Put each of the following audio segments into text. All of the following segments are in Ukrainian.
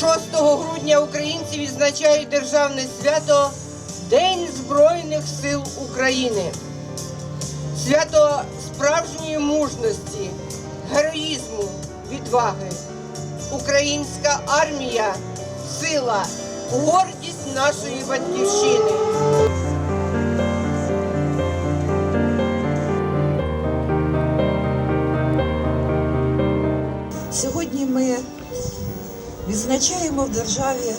6 грудня українці відзначають державне свято День Збройних сил України. Свято справжньої мужності, героїзму, відваги. Українська армія сила, гордість нашої батьківщини. Відзначаємо в державі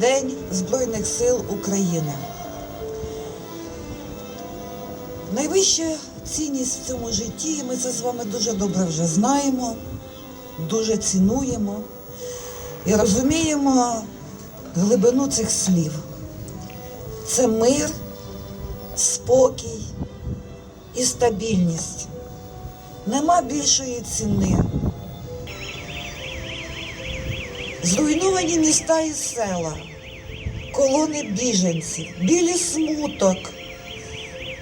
День Збройних сил України. Найвища цінність в цьому житті, і ми це з вами дуже добре вже знаємо, дуже цінуємо і розуміємо глибину цих слів. Це мир, спокій і стабільність. Нема більшої ціни. Зруйновані міста і села, колони біженців, білі смуток,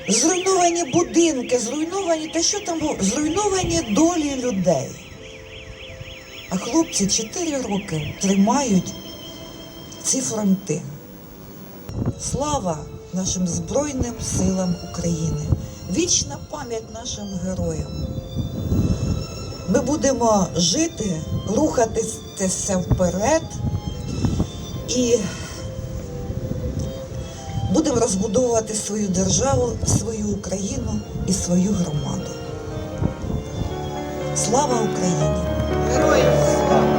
зруйновані будинки, зруйновані, та що там було? Зруйновані долі людей. А хлопці 4 роки тримають ці фронти. Слава нашим Збройним силам України! Вічна пам'ять нашим героям! Будемо жити, рухатися вперед і будемо розбудовувати свою державу, свою Україну і свою громаду. Слава Україні! Героям слава!